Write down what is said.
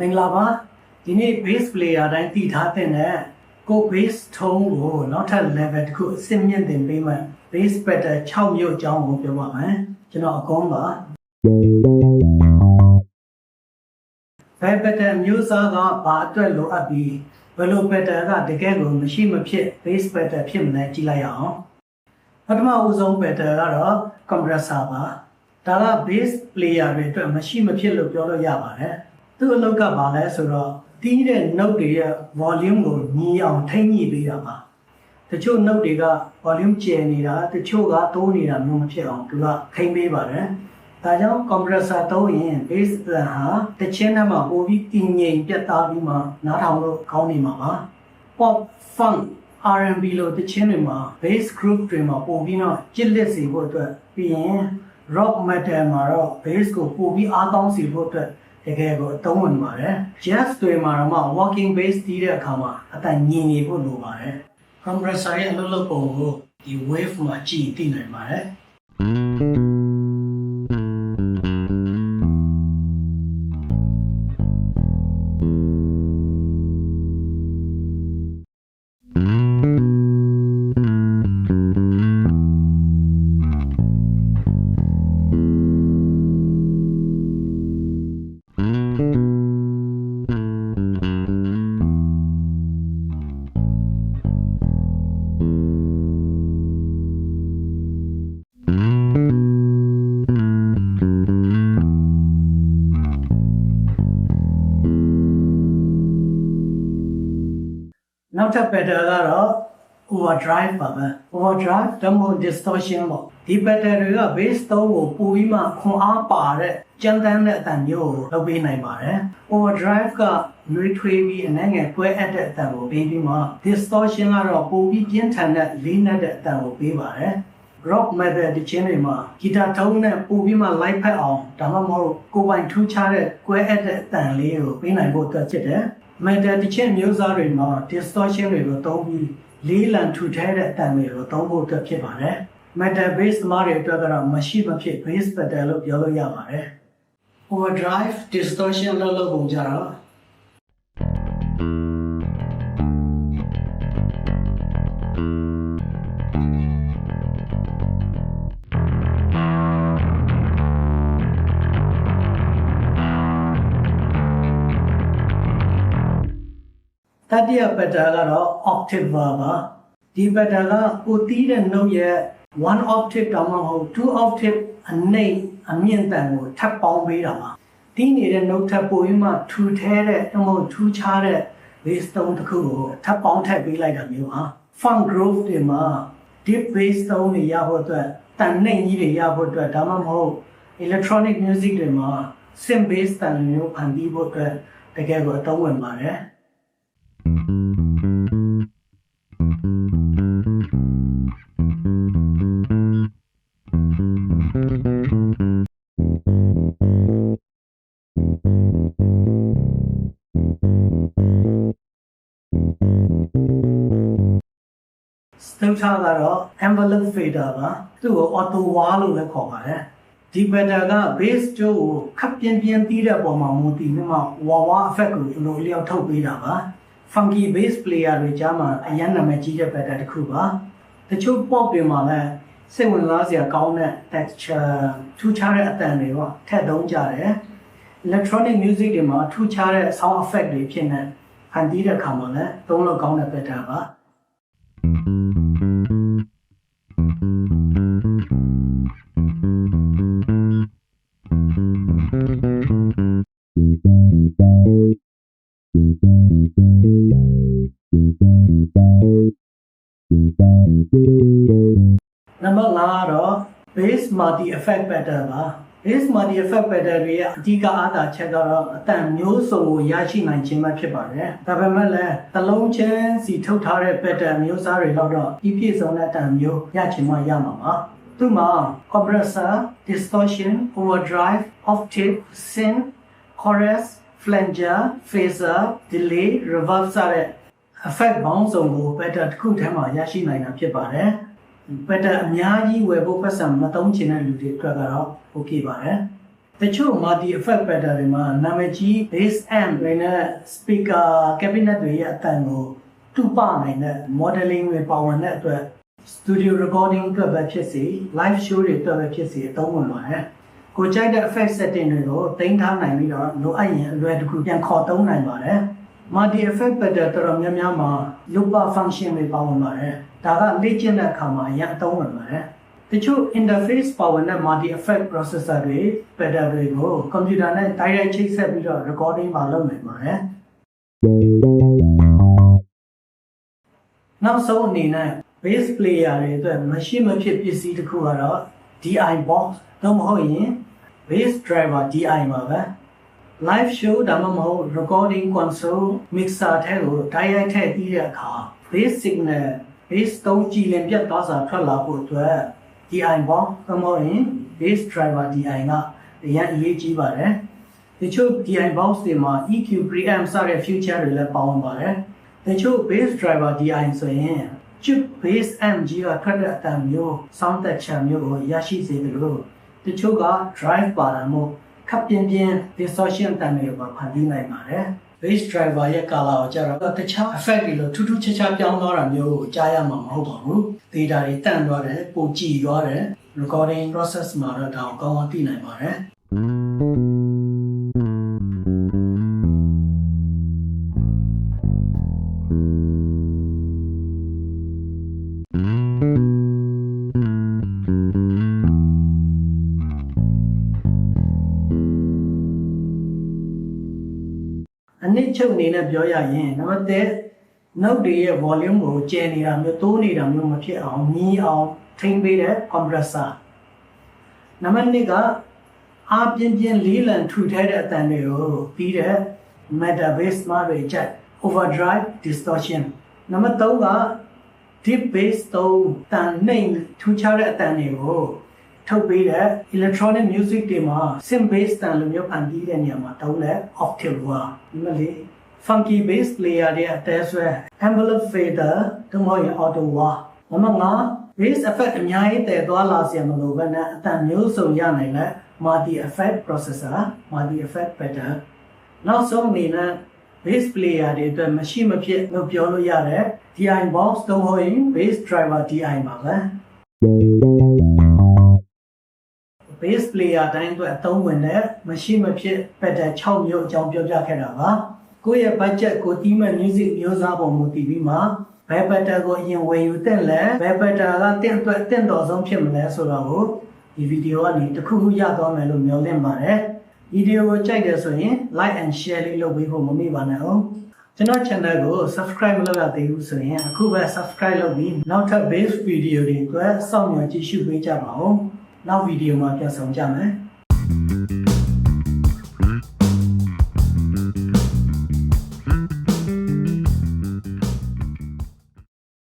မင်္ဂလာပါဒီနေ့ bass player တိုင်းတည်ထားတဲ့နဲ့ကို bass tone ကိုနောက်ထပ် level တစ်ခုအဆင့်မြင့်တင်ပေးမှ bass pedal 6မျိုးအကြောင်းကိုပြောပါမယ်ကျွန်တော်အကောင်းပါ bass pedal မျိုးစားကဘာအတွက်လိုအပ်ပြီးဘယ်လို pedal ကတကယ်ကိုမရှိမဖြစ် bass pedal ဖြစ်မလဲကြည့်လိုက်ရအောင်ပထမဦးဆုံး pedal ကတော့ compressor ပါဒါက bass player တွေအတွက်မရှိမဖြစ်လို့ပြောလို့ရပါတယ် သူ့အလုပ်ကဘာလဲဆိုတော့တီးတဲ့ note တွေရဲ့ volume ကိုညီအောင်ထိမ့်ညှိပေးတာပါတချို့ note တွေက volume ကျယ်နေတာတချို့ကတိုးနေတာမျိုးမဖြစ်အောင်သူကထိမ့်ပေးပါတယ်ဒါကြောင့် compressor သုံးရင် bass သံဟာတချင်းထဲမှာပိုပြီးတည်ငြိမ်ပြတ်သားပြီးမှနားထောင်လို့ကောင်းနေမှာပါ pop funk R&B လို့တချင်းတွေမှာ bass group တွေမှာပို့ပြီးတော့ကြစ်လက်စေဖို့အတွက်ပြီးရင် rock metal မှာတော့ bass ကိုပို့ပြီးအားကောင်းစေဖို့အတွက် တကယ်ကိုအသုံးဝင်ပါတယ် jazz တွေမှာတော့မှ walking bass တီးတဲ့အခါမှာအတန်ညင်နေဖို့လိုပါတယ် compressor ရဲ့အလုပ်လုပ်ပုံကိုဒီ wave မှာကြည့်သိနိုင်ပါတယ် နောက်ထပ် pedal ကတော့ overdrive ပါပဲ overdrive ဒါမှမဟုတ် distortion ပေါ့ဒီ pedal တွေက bass သုံးကိုပိုပြီးမှခွန်အားပါတဲ့ကြမ်းတမ်းတဲ့အတန်မျိုးကိုလုပ်ပေးနိုင်ပါတယ် overdrive ကနှွေးထွေးပြီးအနှဲငယ်ကွဲအပ်တဲ့အတန်ကိုပေးပြီးမှ distortion ကတော့ပိုပြီးပြင်းထန်တဲ့လေးနက်တဲ့အတန်ကိုပေးပါတယ် rock metal ဒီချင်းတွေမှာဂီတာထုံးနဲ့ပို့ပြီးမှ live ဖက်အောင်ဒါမှမဟုတ်ကိုယ်ပိုင်ထူးခြားတဲ့ကွဲအပ်တဲ့အတန်လေးကိုပေးနိုင်ဖို့အတွက်ဖြစ်တယ် metal ဒီချင်းမျိုးစားတွေမှာ distortion တွေကိုသုံးပြီးလေးလံထူထဲတဲ့အတန်တွေကိုသုံးဖို့အတွက်ဖြစ်ပါတယ် metal bass သမားတွေအတွက်ကတော့မရှိမဖြစ် bass pedal လို့ပြောလို့ရပါတယ် overdrive distortion လို့လုပ်ပုံကြတော့ တတိယ pattern ကတော့ octave ပါဒီ pattern ကကိုတီးတဲ့ note ရဲ့1 octave တောင်မှမဟုတ်2 octave အနှိမ့်အမြင့်တန်ကိုထပ်ပေါင်းပေးတာပါတီးနေတဲ့ note ထပ်ပိုပြီးမှထူထဲတဲ့တော့မဟုတ်ထူးခြားတဲ့ bass tone တစ်ခုကိုထပ်ပေါင်းထပ်ပေးလိုက်တာမျိုးပါ funk groove တွေမှာ deep bass tone တွေရဖို့အတွက်တန်နှိမ့်ကြီးတွေရဖို့အတွက်ဒါမှမဟုတ် electronic music တွေမှာ synth bass တန်မျိုးဖန်တီးဖို့အတွက်တကယ်ကိုအသုံးဝင်ပါတယ် စတုထကတော့ envelope fader ပါသူ့ကို auto wah လို့လည်းခေါ်ပါတယ်ဒီ pattern က bass ကျိုးကိုခပ်ပြင်းပြင်းတီးတဲ့ပုံမှာမူတည်ပြီးမှ wah wah effect ကိုလိုလျောက်ထုတ်ပေးတာပါ funky bass player တွေကြားမှာအရန်နာမည်ကြီးတဲ့ pattern တစ်ခုပါတချို့ pop တွေမှာလည်းစိတ်ဝင်စားစရာကောင်းတဲ့ texture ထူးခြားတဲ့အတန်တွေပေါ့ထည့်သုံးကြတယ် electronic music တွေမှာထူးခြားတဲ့ sound effect တွေဖြစ်နေဖန်တီးတဲ့အခါမှာလည်းသုံးလို့ကောင်းတဲ့ pattern ပါနံ multi effect pattern ပါ base multi effect pattern တွေရဲ့အဓိကအားသာချက်ကတော့အတန်မျိုးစုံကိုရရှိနိုင်ခြင်းပဲဖြစ်ပါတယ်ဒါပေမဲ့လည်းတစ်လုံးချင်းစီထုတ်ထားတဲ့ pattern မျိုးစားတွေတော့တော့ပြည့်ပြည့်စုံတဲ့အတန်မျိုးရချင်မှရမှာပါသူ့မှာ compressor distortion overdrive octave synth chorus flanger phaser delay reverb စတဲ့ effect ပေါင်းစုံကို pattern တစ်ခုထဲမှာရရှိနိုင်တာဖြစ်ပါတယ် pattern အများကြီးဝယ်ဖို့ပတ်စံမသုံးချင်တဲ့လူတွေအတွက်ကတော့ okay ပါတယ်တချို့ multi effect pattern တွေမှာနာမည်ကြီး bass amp တွေနဲ့ speaker cabinet တွေရဲ့အတန်ကိုတူပနိုင်တဲ့ modeling တွေပါဝင်တဲ့အတွက် studio recording အတွက်ပဲဖြစ်စေ live show တွေအတွက်ပဲဖြစ်စေအသုံးဝင်ပါတယ်။ကိုကြိုက်တဲ့ effect setting တွေကိုတင်ထားနိုင်ပြီးတော့လိုအပ်ရင်အလွယ်တကူပြန်ခေါ်သုံးနိုင်ပါတယ်။ multi effect pattern တော်တော်များများမှာ looper function တွေပါဝင်ပါတယ်။ ဒါကလေ့ကျင့်တဲ့အခါမှာအရင်အသုံးဝင်ပါတယ်။တချို့ interface power နဲ့ multi effect processor တွေ pattern တွေကို computer နဲ့ direct ချိတ်ဆက်ပြီးတော့ recording မှာလုပ်နိုင်ပါတယ်။နောက်ဆုံးအနေနဲ့ bass player တွေအတွက်မရှိမဖြစ်ပစ္စည်းတစ်ခုကတော့ DI box တော့မဟုတ်ရင် bass driver DI ပါပဲ။ live show ဒါမှမဟုတ် recording console mixer ထဲကို direct ထည့်ပြီးတဲ့အခါ bass signal bass သုံးကြည်လင်ပြတ်သွားစွာထွက်လာဖို့အတွက် DI ပေါ့ကမောရင် bass driver DI ကအရင်အရေးကြီးပါတယ်တချို့ DI box တွေမှာ EQ preamp စတဲ့ feature တွေလည်းပါဝင်ပါတယ်တချို့ bass driver DI ဆိုရင် chip bass amp ကြီးကထွက်တဲ့အတန်မျိုး sound texture မျိုးကိုရရှိစေတယ်လို့တချို့က drive ပါတာမို့ ခပ်ပြင်းပြင်း distortion တန်တွေပါဖန်တီးနိုင်ပါတယ် bass driver ရဲ့ color ကိုကြတော့တခြား effect တွေလို့ထူးထူးခြားခြားပြောင်းသွားတာမျိုးကိုကြားရမှာမဟုတ်ပါဘူး data တွေတန့်သွားတယ်ပိုကြည်သွားတယ် recording process မှာတော့ဒါကိုကောင်းကောင်းသိနိုင်ပါတယ် ချုပ်အနေနဲ့ပြောရရင်နံပါတ်1 note တွေရဲ့ volume ကိုကျယ်နေတာမျိုးတိုးနေတာမျိုးမဖြစ်အောင်မြည်အောင်ထိန်းပေးတဲ့ compressor နံပါတ်2ကအားပြင်းပြင်းလေးလံထူထဲတဲ့အတန်တွေကိုပြီးတဲ့ meta bass မှာတွေချက် overdrive distortion နံပါတ်3က deep bass သုံးတန်နှိမ်ထူခြားတဲ့အတန်တွေကိုထုတ်ပေးတဲ့ electronic music တွေမှာ synth bass တန်လိုမျိုးဖန်တီးတဲ့နေရာမှာတုံးတဲ့ octave ကဒီမလေး funky bass player တွေအသေးဆွဲ envelope fader တို့မဟုတ်ရင် auto wah နံပါတ်5 bass effect အများကြီးတည်သွားလာစရာမလိုဘဲနဲ့အတန်မျိုးစုံရနိုင်တဲ့ multi effect processor multi effect pattern နောက်ဆုံးအနေနဲ့ bass player တွေအတွက်မရှိမဖြစ်လို့ပြောလို့ရတဲ့ DI box တော့ဟုတ်ရင် bass driver DI ပါပဲ bass player တိုင်းအတွက်အသုံးဝင်တဲ့မရှိမဖြစ် pattern 6မျိုးအကြောင်းပြောပြခဲ့တာပါ ကိုယ့်ရဲ့ budget ကိုတီးမဲ့ music မျိုးစားပုံမူတည်ပြီးမှဘယ် pattern ကိုအရင်ဝယ်ယူသင့်လဲဘယ် pattern ကတင့်အတွက်တင့်တော်ဆုံးဖြစ်မလဲဆိုတော့ကိုဒီဗီဒီယိုကနေတစ်ခုခုရသွားမယ်လို့မျှော်လင့်ပါတယ်ဗီဒီယိုကိုကြိုက်တယ်ဆိုရင် like and share လေးလုပ်ပေးဖို့မမေ့ပါနဲ့အောင်ကျွန်တော် channel ကို subscribe မလုပ်ရသေးဘူးဆိုရင်အခုပဲ subscribe လုပ်ပြီးနောက်ထပ် base video တွေအတွက်စောင့်မျှော်ကြည့်ရှုပေးကြပါဦးနောက်ဗီဒီယိုမှာပြန်ဆောင်ကြမယ်